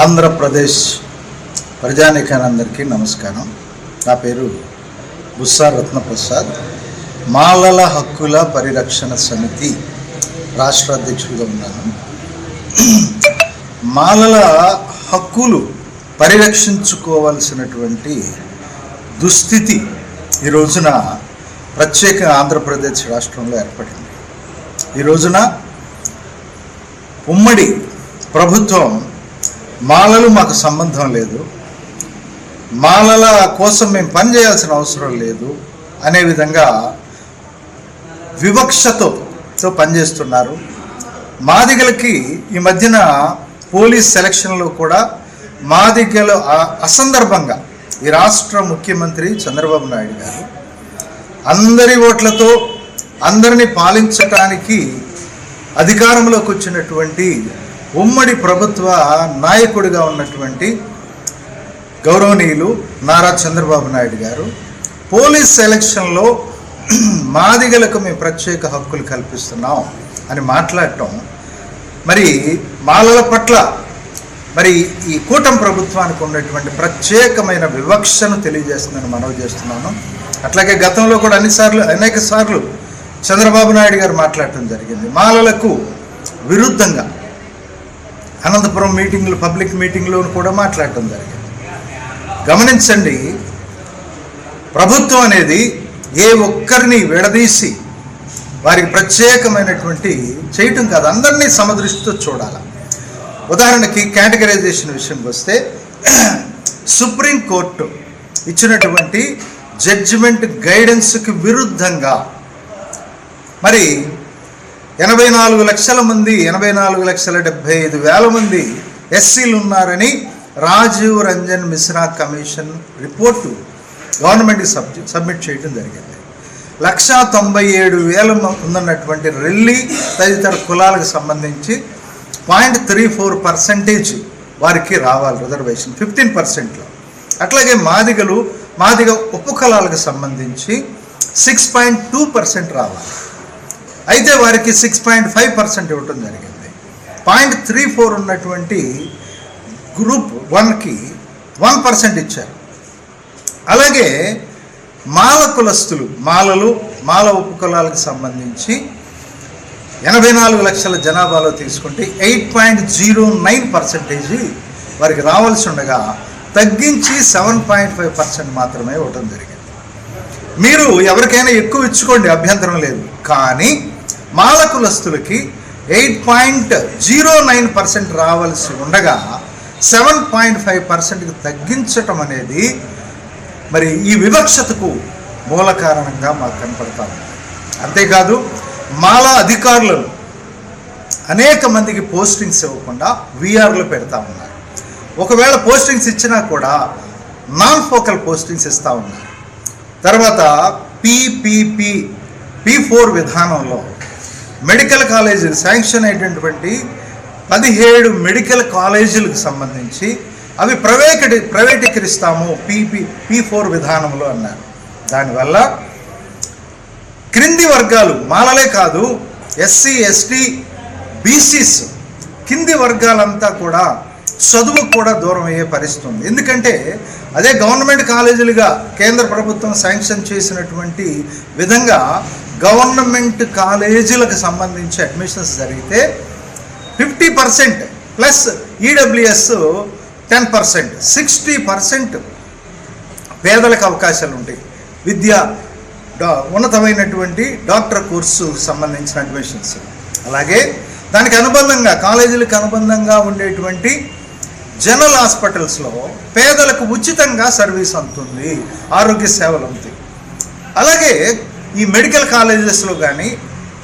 ఆంధ్రప్రదేశ్ ప్రజానికానందరికీ నమస్కారం. నా పేరు బుస్సా రత్నప్రసాద్. మాలల హక్కుల పరిరక్షణ సమితి రాష్ట్ర అధ్యక్షుడిగా ఉన్నాను. మాలల హక్కులు పరిరక్షించుకోవాల్సినటువంటి దుస్థితి ఈ రోజున ప్రత్యేక ఆంధ్రప్రదేశ్ రాష్ట్రంలో ఏర్పడింది. ఈ రోజున ఉమ్మడి ప్రభుత్వం మాలలు మాకు సంబంధం లేదు. మాలల కోసం మేము పనిచేయాల్సిన అవసరం లేదు. అనే విధంగా వివక్షతో పనిచేస్తున్నారు మాదిగలకి ఈ మధ్యన పోలీస్ సెలక్షన్లో కూడా మాదిగలు అసందర్భంగా ఈ రాష్ట్ర ముఖ్యమంత్రి చంద్రబాబు నాయుడు గారు అందరి ఓట్లతో అందరినీ పాలించటానికి అధికారంలోకి వచ్చినటువంటి ఉమ్మడి ప్రభుత్వ నాయకుడిగా ఉన్నటువంటి గౌరవనీయులు నారా చంద్రబాబు నాయుడు గారు పోలీస్ సెలక్షన్లో మాదిగలకు మేము ప్రత్యేక హక్కులు కల్పిస్తున్నాం అని మాట్లాడటం. మరి మాలల పట్ల మరి ఈ కూటమి ప్రభుత్వానికి ఉన్నటువంటి ప్రత్యేకమైన వివక్షను తెలియజేస్తుందని మనవి చేస్తున్నాను. అట్లాగే గతంలో కూడా అన్నిసార్లు అనేక సార్లు చంద్రబాబు నాయుడు గారు మాట్లాడటం జరిగింది. మాలలకు విరుద్ధంగా అనంతపురం మీటింగ్లు పబ్లిక్ మీటింగ్లో కూడా మాట్లాడటం జరిగింది. గమనించండి ప్రభుత్వం అనేది ఏ ఒక్కరిని విడదీసి వారికి ప్రత్యేకమైనటువంటి చేయటం కాదు అందరినీ సమదృష్టితో చూడాలి. ఉదాహరణకి కేటగరైజేషన్ విషయంకి వస్తే సుప్రీంకోర్టు ఇచ్చినటువంటి జడ్జిమెంట్ గైడెన్స్కి విరుద్ధంగా మరి ఎనభై నాలుగు లక్షల మంది ఎనభై నాలుగు లక్షల డెబ్బై ఐదు వేల మంది ఎస్సీలు ఉన్నారని రాజీవ్ రంజన్ మిశ్రా కమిషన్ రిపోర్టు గవర్నమెంట్కి సబ్ సబ్మిట్ చేయడం జరిగింది. లక్షా తొంభై ఏడు వేల ఉందన్నటువంటి రెల్లి తదితర కులాలకు సంబంధించి పాయింట్ త్రీ ఫోర్ పర్సెంటేజ్ వారికి రావాలి రిజర్వేషన్ ఫిఫ్టీన్ పర్సెంట్లో. అట్లాగే మాదిగలు మాదిగ ఉపకులాలకు సంబంధించి సిక్స్ పాయింట్ టూ పర్సెంట్ రావాలి. అయితే వారికి సిక్స్ పాయింట్ ఫైవ్ పర్సెంట్ ఇవ్వటం జరిగింది. పాయింట్ త్రీ ఫోర్ ఉన్నటువంటి గ్రూప్ వన్కి వన్ పర్సెంట్ ఇచ్చారు. అలాగే మాల కులస్తులు మాలలు మాల ఉపకులాలకు సంబంధించి ఎనభై నాలుగు లక్షల జనాభాలో తీసుకుంటే eight point zero nine percentage వారికి రావాల్సి ఉండగా తగ్గించి సెవెన్ పాయింట్ ఫైవ్ పర్సెంట్ మాత్రమే ఇవ్వటం జరిగింది. మీరు ఎవరికైనా ఎక్కువ ఇచ్చుకోండి అభ్యంతరం లేదు. కానీ మాలకులస్తులకి eight point zero nine percent రావాల్సి ఉండగా సెవెన్ పాయింట్ ఫైవ్ పర్సెంట్కి తగ్గించటం అనేది మరి ఈ వివక్షతకు మూల కారణంగా మాకు కనపడతా ఉంది. అంతేకాదు మాలా అధికారులను అనేక మందికి పోస్టింగ్స్ ఇవ్వకుండా వీఆర్లు పెడతా ఉన్నారు. ఒకవేళ పోస్టింగ్స్ ఇచ్చినా కూడా నాన్ ఫోకల్ పోస్టింగ్స్ ఇస్తూ ఉన్నారు. తర్వాత పిపిపి పి ఫోర్ విధానంలో మెడికల్ కాలేజీలు శాంక్షన్ అయినటువంటి పదిహేడు మెడికల్ కాలేజీలకు సంబంధించి అవి ప్రైవేట్ ప్రైవేటీకరిస్తాము పీపీ పీ ఫోర్ విధానంలో అన్నారు. దానివల్ల క్రింది వర్గాలు మాలలే కాదు ఎస్సీ ఎస్టీ బీసీస్ కింది వర్గాలంతా కూడా చదువుకు కూడా దూరం అయ్యే పరిస్థితి ఉంది ఎందుకంటే అదే గవర్నమెంట్ కాలేజీలుగా కేంద్ర ప్రభుత్వం శాంక్షన్ చేసినటువంటి విధంగా గవర్నమెంట్ కాలేజీలకు సంబంధించి అడ్మిషన్స్ జరిగితే fifty percent plus EWS ten percent sixty percent పేదలకు అవకాశాలు ఉంటాయి. విద్య డా- ఉన్నతమైనటువంటి డాక్టర్ కోర్సు సంబంధించిన అడ్మిషన్స్. అలాగే దానికి అనుబంధంగా కాలేజీలకు అనుబంధంగా ఉండేటువంటి జనరల్ హాస్పిటల్స్లో పేదలకు ఉచితంగా సర్వీస్ అందుతుంది ఆరోగ్య సేవలు అందుతాయి. అలాగే ఈ మెడికల్ కాలేజెస్లో కానీ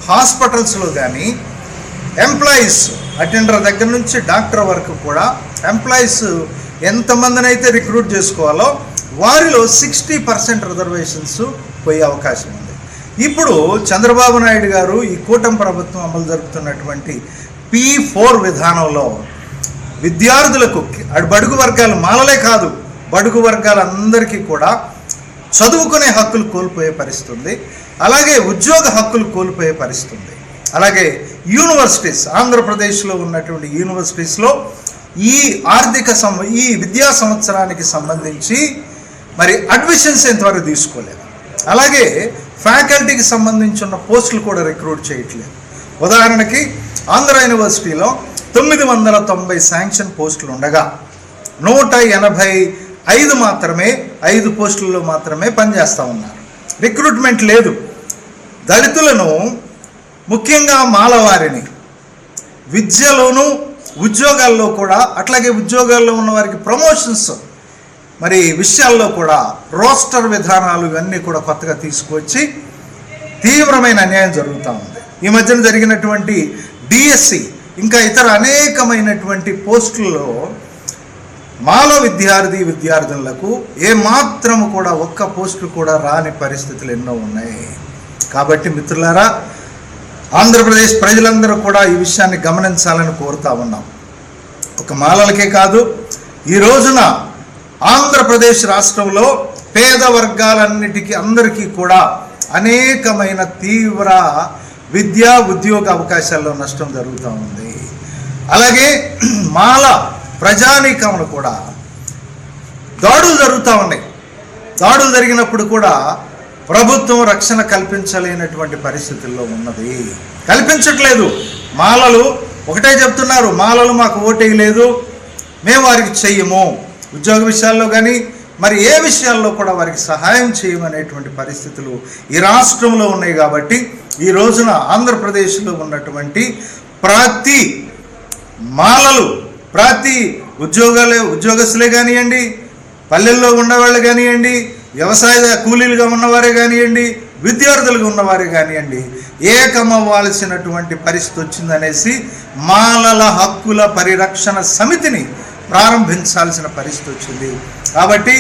హాస్పిటల్స్లో కానీ ఎంప్లాయీస్ అటెండర్ దగ్గర నుంచి డాక్టర్ వరకు కూడా ఎంప్లాయీస్ ఎంతమందినైతే రిక్రూట్ చేసుకోవాలో వారిలో సిక్స్టీ పర్సెంట్ రిజర్వేషన్స్ పోయే అవకాశం ఉంది. ఇప్పుడు చంద్రబాబు నాయుడు గారు ఈ కూటమి ప్రభుత్వం అమలు జరుపుతున్నటువంటి పి ఫోర్ విధానంలో విద్యార్థులకు బడుగు వర్గాలు మాలలే కాదు బడుగు వర్గాలందరికీ కూడా చదువుకునే హక్కులు కోల్పోయే పరిస్థితి ఉంది అలాగే ఉద్యోగ హక్కులు కోల్పోయే పరిస్థితి ఉంది అలాగే యూనివర్సిటీస్ ఆంధ్రప్రదేశ్లో ఉన్నటువంటి యూనివర్సిటీస్లో ఈ ఆర్థిక సం ఈ విద్యా సంవత్సరానికి సంబంధించి మరి అడ్మిషన్స్ ఎంతవరకు తీసుకోలేదు. అలాగే ఫ్యాకల్టీకి సంబంధించిన పోస్టులు కూడా రిక్రూట్ చేయట్లేదు. ఉదాహరణకి ఆంధ్ర యూనివర్సిటీలో తొమ్మిది వందల తొంభై శాంక్షన్ పోస్టులు ఉండగా నూట ఎనభై ఐదు మాత్రమే ఐదు పోస్టుల్లో మాత్రమే పనిచేస్తూ ఉన్నారు. రిక్రూట్మెంట్ లేదు. దళితులను ముఖ్యంగా మాలవారిని విద్యలోనూ ఉద్యోగాల్లో కూడా అట్లాగే ఉద్యోగాల్లో ఉన్న వారికి ప్రమోషన్స్ మరి విషయాల్లో కూడా రోస్టర్ విధానాలు ఇవన్నీ కూడా కొత్తగా తీసుకువచ్చి తీవ్రమైన అన్యాయం జరుగుతూ ఉంది. ఈ మధ్యన జరిగినటువంటి డిఎస్సి ఇంకా ఇతర అనేకమైనటువంటి పోస్టుల్లో మాలో విద్యార్థి విద్యార్థులకు ఏమాత్రము కూడా ఒక్క పోస్టులు కూడా రాని పరిస్థితులు ఎన్నో ఉన్నాయి. కాబట్టి మిత్రులారా ఆంధ్రప్రదేశ్ ప్రజలందరూ కూడా ఈ విషయాన్ని గమనించాలని కోరుతా ఉన్నాం. ఒక మాలలకే కాదు ఈ రోజున ఆంధ్రప్రదేశ్ రాష్ట్రంలో పేద వర్గాలన్నిటికీ అందరికీ కూడా అనేకమైన తీవ్ర విద్యా ఉద్యోగ అవకాశాల్లో నష్టం జరుగుతూ ఉంది. అలాగే మాల ప్రజానీకములు కూడా దాడులు జరుగుతూ ఉన్నాయి. దాడులు జరిగినప్పుడు కూడా ప్రభుత్వం రక్షణ కల్పించలేనటువంటి పరిస్థితుల్లో ఉన్నది. కల్పించట్లేదు. మాలలు ఒకటే చెప్తున్నారు. మాలలు మాకు ఓటేయలేదు మేము వారికి చెయ్యము. ఉద్యోగ విషయాల్లో కానీ మరి ఏ విషయాల్లో కూడా వారికి సహాయం చేయమనేటువంటి పరిస్థితులు ఈ రాష్ట్రంలో ఉన్నాయి కాబట్టి ఈ రోజున ఆంధ్రప్రదేశ్లో ఉన్నటువంటి ప్రతి మాలలు ప్రతి ఉద్యోగాలే ఉద్యోగస్తులే కానివ్వండి పల్లెల్లో ఉన్నవాళ్ళు కానివ్వండి వ్యవసాయ కూలీలుగా ఉన్నవారే కానివ్వండి విద్యార్థులుగా ఉన్నవారే కానివ్వండి ఏకమవ్వాల్సినటువంటి పరిస్థితి వచ్చిందనేసి మాలల హక్కుల పరిరక్షణ సమితిని ప్రారంభించాల్సిన పరిస్థితి వచ్చింది. కాబట్టి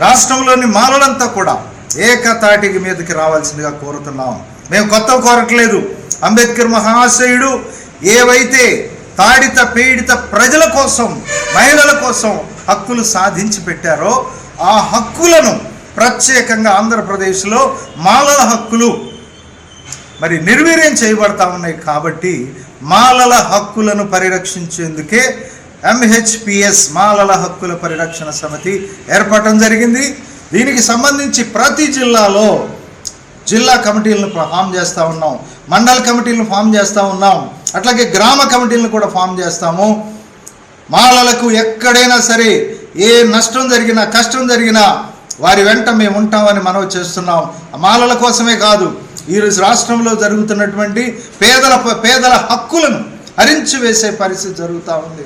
రాష్ట్రంలోని మాలలంతా కూడా ఏకతాటికి మీదకి రావాల్సిందిగా కోరుతున్నాం. మేము కొత్త కోరట్లేదు. అంబేద్కర్ మహాశయుడు ఏవైతే తాడిత పీడిత ప్రజల కోసం మహిళల కోసం హక్కులు సాధించి పెట్టారో ఆ హక్కులను ప్రత్యేకంగా ఆంధ్రప్రదేశ్లో మాలల హక్కులు మరి నిర్వీర్యం చేయబడతా ఉన్నాయి కాబట్టి మాలల హక్కులను పరిరక్షించేందుకే ఎంహెచ్పిఎస్ మాలల హక్కుల పరిరక్షణ సమితి ఏర్పడటం జరిగింది. దీనికి సంబంధించి ప్రతి జిల్లాలో జిల్లా కమిటీలను ఫామ్ చేస్తూ ఉన్నాం మండల కమిటీలను ఫామ్ చేస్తూ ఉన్నాం. అట్లాగే గ్రామ కమిటీలను కూడా ఫామ్ చేస్తాము. మాలలకు ఎక్కడైనా సరే ఏ నష్టం జరిగినా కష్టం జరిగినా వారి వెంట మేము ఉంటామని మనవి చేస్తున్నాం. ఆ మాలల కోసమే కాదు ఈ రోజు రాష్ట్రంలో జరుగుతున్నటువంటి పేదల పేదల హక్కులను హరించి వేసే పరిస్థితి జరుగుతూ ఉంది.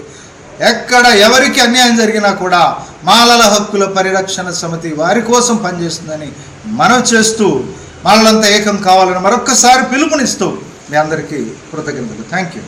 ఎక్కడ ఎవరికి అన్యాయం జరిగినా కూడా మాలల హక్కుల పరిరక్షణ సమితి వారి కోసం పనిచేస్తుందని మనం చేస్తూ మాలలంతా ఏకం కావాలని మరొక్కసారి పిలుపునిస్తూ మీ అందరికీ కృతజ్ఞతలు. Thank you